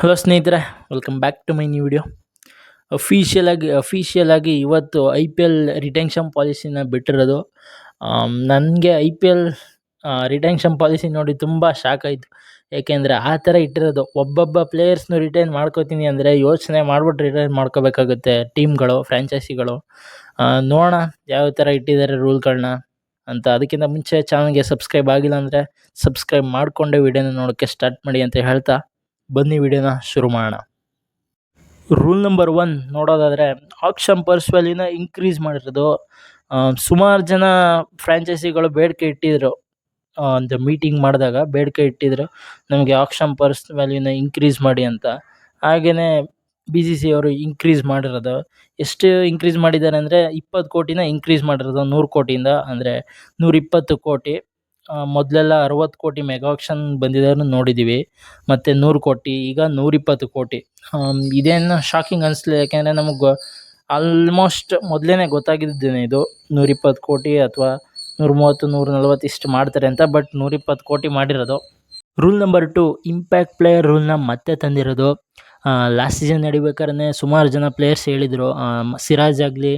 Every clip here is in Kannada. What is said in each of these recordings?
ಹಲೋ ಸ್ನೇಹಿತರೆ welcome back to my new video official ಆಗಿ ಅಫಿಷಿಯಲ್ ಆಗಿ ಇವತ್ತು ಐ ಪಿ ಎಲ್ ರಿಟೆನ್ಷನ್ ಪಾಲಿಸಿನ ಬಿಟ್ಟಿರೋದು. ನನಗೆ I P L retention policy ನೋಡಿ ತುಂಬ ಶಾಕ್ ಆಯಿತು. ಏಕೆಂದರೆ ಆ ಥರ ಇಟ್ಟಿರೋದು, ಒಬ್ಬೊಬ್ಬ ಪ್ಲೇಯರ್ಸ್ನು ರಿಟೈನ್ ಮಾಡ್ಕೋತೀನಿ ಅಂದರೆ ಯೋಚನೆ ಮಾಡ್ಬಿಟ್ಟು ರಿಟೈನ್ ಮಾಡ್ಕೋಬೇಕಾಗುತ್ತೆ ಟೀಮ್ಗಳು ಫ್ರ್ಯಾಂಚೈಸಿಗಳು ನೋಡೋಣ ಯಾವ ಥರ ಇಟ್ಟಿದ್ದಾರೆ ರೂಲ್ಗಳನ್ನ ಅಂತ. ಅದಕ್ಕಿಂತ ಮುಂಚೆ ಚಾನಲ್ಗೆ ಸಬ್ಸ್ಕ್ರೈಬ್ ಆಗಿಲ್ಲ ಅಂದರೆ ಸಬ್ಸ್ಕ್ರೈಬ್ ಮಾಡಿಕೊಂಡೆ ವಿಡಿಯೋನ ನೋಡೋಕ್ಕೆ ಸ್ಟಾರ್ಟ್ ಮಾಡಿ ಅಂತ ಹೇಳ್ತಾ. ಬನ್ನಿ ವಿಡಿಯೋನ ಶುರು ಮಾಡೋಣ. ರೂಲ್ ನಂಬರ್ ಒನ್ ನೋಡೋದಾದರೆ ಆಕ್ಷನ್ ವ್ಯಾಲ್ಯೂನ ಇನ್ಕ್ರೀಸ್ ಮಾಡಿರೋದು ಸುಮಾರು ಜನ ಫ್ರ್ಯಾಂಚೈಸಿಗಳು ಬೇಡಿಕೆ ಇಟ್ಟಿದ್ರು. ಒಂದು ಮೀಟಿಂಗ್ ಮಾಡಿದಾಗ ಬೇಡಿಕೆ ಇಟ್ಟಿದ್ರು, ನಮಗೆ ಆಕ್ಷನ್ ಪರ್ಸ್ ವ್ಯಾಲ್ಯೂನ ಇನ್ಕ್ರೀಸ್ ಮಾಡಿ ಅಂತ. ಹಾಗೆಯೇ ಬಿ ಸಿ ಸಿ ಅವರು ಇನ್ಕ್ರೀಸ್ ಮಾಡಿರೋದು. ಎಷ್ಟು ಇನ್ಕ್ರೀಸ್ ಮಾಡಿದ್ದಾರೆ ಅಂದರೆ, ಇಪ್ಪತ್ತು ಕೋಟಿನ ಇನ್ಕ್ರೀಸ್ ಮಾಡಿರೋದು ನೂರು ಕೋಟಿಯಿಂದ, ಅಂದರೆ ನೂರಿಪ್ಪತ್ತು ಕೋಟಿ. ಮೊದಲೆಲ್ಲ ಅರವತ್ತು ಕೋಟಿ ಮೆಗಾ ಆಕ್ಷನ್ ಬಂದಿದ್ದನ್ನು ನೋಡಿದ್ದೀವಿ ಮತ್ತು ನೂರು ಕೋಟಿ, ಈಗ ನೂರಿಪ್ಪತ್ತು ಕೋಟಿ. ಇದೇನು ಶಾಕಿಂಗ್ ಅನಿಸ್ಲಿಲ್ಲ. ಯಾಕೆಂದರೆ ನಮಗೆ ಆಲ್ಮೋಸ್ಟ್ ಮೊದಲೇ ಗೊತ್ತಾಗಿದ್ದೇನೆ ಇದು. ನೂರಿಪ್ಪತ್ತು ಕೋಟಿ ಅಥವಾ ನೂರ ಮೂವತ್ತು ನೂರ ನಲ್ವತ್ತು ಇಷ್ಟು ಮಾಡ್ತಾರೆ ಅಂತ. ಬಟ್ ನೂರಿಪ್ಪತ್ತು ಕೋಟಿ ಮಾಡಿರೋದು. Rule number two impact player ರೂಲ್ನ ಮತ್ತೆ ತಂದಿರೋದು. ಲಾಸ್ಟ್ ಸೀಸನ್ ನಡಿಬೇಕಾದ್ರೆ ಸುಮಾರು ಜನ ಪ್ಲೇಯರ್ಸ್ ಹೇಳಿದರು. ಸಿರಾಜ್ ಆಗಲಿ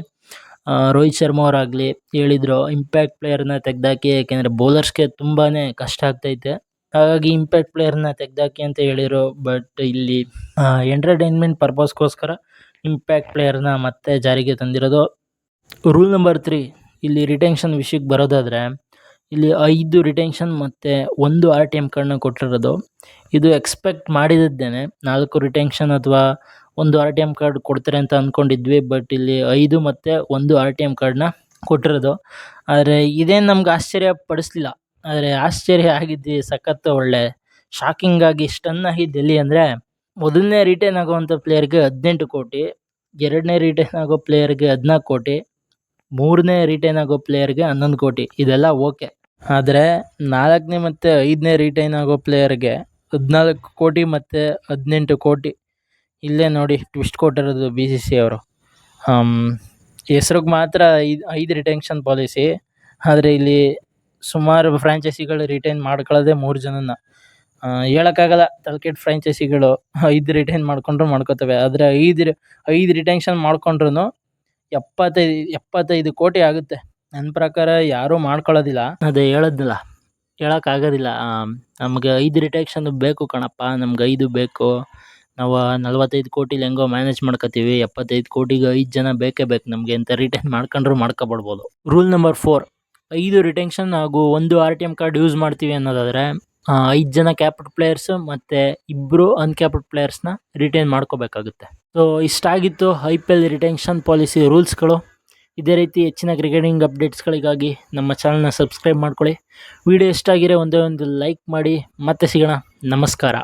ರೋಹಿತ್ ಶರ್ಮಾ ಅವರಾಗಲಿ ಹೇಳಿದರು ಇಂಪ್ಯಾಕ್ಟ್ ಪ್ಲೇಯರ್ನ ತೆಗ್ದಾಕಿ, ಯಾಕೆಂದರೆ ಬೌಲರ್ಸ್ಗೆ ತುಂಬಾ ಕಷ್ಟ ಆಗ್ತೈತೆ. ಹಾಗಾಗಿ ಇಂಪ್ಯಾಕ್ಟ್ ಪ್ಲೇಯರ್ನ ತೆಗ್ದಾಕಿ ಅಂತ ಹೇಳಿದರು ಬಟ್ ಇಲ್ಲಿ ಎಂಟರ್ಟೈನ್ಮೆಂಟ್ ಪರ್ಪಸ್ಗೋಸ್ಕರ ಇಂಪ್ಯಾಕ್ಟ್ ಪ್ಲೇಯರ್ನ ಮತ್ತೆ ಜಾರಿಗೆ ತಂದಿರೋದು. ರೂಲ್ ನಂಬರ್ ತ್ರೀ ಇಲ್ಲಿ ರಿಟೆನ್ಷನ್ ವಿಷಯಕ್ಕೆ ಬರೋದಾದರೆ, ಇಲ್ಲಿ ಐದು ರಿಟೆನ್ಷನ್ ಮತ್ತು ಒಂದು ಆರ್ ಟಿ ಎಂ ಕಾರ್ಡ್ನ ಕೊಟ್ಟಿರೋದು. ಇದು ಎಕ್ಸ್ಪೆಕ್ಟ್ ಮಾಡಿದ್ದೇನೆ ನಾಲ್ಕು ರಿಟೆನ್ಷನ್ ಅಥವಾ ಒಂದು ಆರ್ ಟಿ ಎಂ ಕಾರ್ಡ್ ಕೊಡ್ತಾರೆ ಅಂತ ಅಂದ್ಕೊಂಡಿದ್ವಿ ಬಟ್ ಇಲ್ಲಿ ಐದು ಮತ್ತು ಒಂದು ಆರ್ ಟಿ ಎಂ ಕಾರ್ಡ್ನ ಕೊಟ್ಟಿರೋದು. ಆದರೆ ಇದೇನು ನಮ್ಗೆ ಆಶ್ಚರ್ಯ ಪಡಿಸ್ಲಿಲ್ಲ. ಆದರೆ ಆಶ್ಚರ್ಯ ಆಗಿದ್ದು ಸಖತ್ತು ಒಳ್ಳೆ ಶಾಕಿಂಗ್ ಆಗಿ ಸ್ಟನ್ ಆಗಿದ್ದು ಎಲ್ಲಿ ಅಂದರೆ ಮೊದಲನೇ ರಿಟೈನ್ ಆಗುವಂಥ ಪ್ಲೇಯರ್ಗೆ ಹದಿನೆಂಟು ಕೋಟಿ, ಎರಡನೇ ರಿಟೈನ್ ಆಗೋ ಪ್ಲೇಯರ್ಗೆ ಹದಿನಾಲ್ಕು ಕೋಟಿ, ಮೂರನೇ ರಿಟೈನ್ ಆಗೋ ಪ್ಲೇಯರ್ಗೆ ಹನ್ನೊಂದು ಕೋಟಿ. ಇದೆಲ್ಲ ಓಕೆ ಆದರೆ ನಾಲ್ಕನೇ ಮತ್ತು ಐದನೇ ರಿಟೈನ್ ಆಗೋ ಪ್ಲೇಯರ್ಗೆ ಹದಿನಾಲ್ಕು ಕೋಟಿ ಮತ್ತು ಹದಿನೆಂಟು ಕೋಟಿ. ಇಲ್ಲೇ ನೋಡಿ ಟ್ವಿಸ್ಟ್ ಕೊಟ್ಟಿರೋದು ಬಿ ಸಿ ಸಿ ಅವರು. ಹೆಸ್ರಿಗೆ ಮಾತ್ರ ಐದು ಐದು ರಿಟೆನ್ಷನ್ ಪಾಲಿಸಿ ಆದರೆ ಇಲ್ಲಿ ಸುಮಾರು ಫ್ರ್ಯಾಂಚೈಸಿಗಳು ರಿಟೈನ್ ಮಾಡ್ಕೊಳ್ಳೋದೇ ಮೂರು ಜನನ. ಹೇಳೋಕ್ಕಾಗಲ್ಲ ತಲ್ಕೆಟ್ ಫ್ರ್ಯಾಂಚೈಸಿಗಳು ಐದು ರಿಟೈನ್ ಮಾಡ್ಕೊಂಡ್ರು ಮಾಡ್ಕೋತವೆ. ಆದರೆ ಐದು ಐದು ರಿಟೆನ್ಷನ್ ಮಾಡ್ಕೊಂಡ್ರು ಎಪ್ಪತ್ತೈದು ಎಪ್ಪತ್ತೈದು ಕೋಟಿ ಆಗುತ್ತೆ. ನನ್ನ ಪ್ರಕಾರ ಯಾರೂ ಮಾಡ್ಕೊಳ್ಳೋದಿಲ್ಲ. ಅದೇ ಹೇಳಿದ್ನಲ್ಲ ಹೇಳೋಕ್ಕಾಗೋದಿಲ್ಲ. ನಮಗೆ ಐದು ರಿಟೇಕ್ಷನ್ ಬೇಕು ಕಣಪ್ಪ. ನಮ್ಗೆ ಐದು ಬೇಕು. ನಾವು ನಲ್ವತ್ತೈದು ಕೋಟಿಲಿ ಹೆಂಗೋ ಮ್ಯಾನೇಜ್ ಮಾಡ್ಕೋತೀವಿ. ಎಪ್ಪತ್ತೈದು ಕೋಟಿಗೆ ಐದು ಜನ ಬೇಕೇ ಬೇಕು ನಮಗೆ. ಅಂತ ರಿಟೈನ್ ಮಾಡ್ಕೊಂಡ್ರು ಮಾಡ್ಕೊಬಿಡ್ಬೋದು ರೂಲ್ ನಂಬರ್ ಫೋರ್ ಐದು ರಿಟೆನ್ಷನ್ ಹಾಗೂ ಒಂದು R T M card use ಮಾಡ್ತೀವಿ ಅನ್ನೋದಾದರೆ ಐದು ಜನ ಕ್ಯಾಪ್ಡ್ ಪ್ಲೇಯರ್ಸು ಮತ್ತು ಇಬ್ಬರು ಅನ್ಕ್ಯಾಪ್ಡ್ ಪ್ಲೇಯರ್ಸ್ನ ರಿಟೈನ್ ಮಾಡ್ಕೋಬೇಕಾಗುತ್ತೆ. So ಇಷ್ಟಾಗಿತ್ತು. I P L retention policy ರೂಲ್ಸ್ಗಳು ಇದೇ ರೀತಿ ಹೆಚ್ಚಿನ ಕ್ರಿಕೆಟಿಂಗ್ ಅಪ್ಡೇಟ್ಸ್ಗಳಿಗಾಗಿ ನಮ್ಮ ಚಾನಲ್ನ ಸಬ್ಸ್ಕ್ರೈಬ್ ಮಾಡ್ಕೊಳ್ಳಿ. ವಿಡಿಯೋ ಇಷ್ಟ ಆಗಿರೋ ಒಂದೇ ಒಂದು ಲೈಕ್ ಮಾಡಿ. ಮತ್ತೆ ಸಿಗೋಣ. ನಮಸ್ಕಾರ.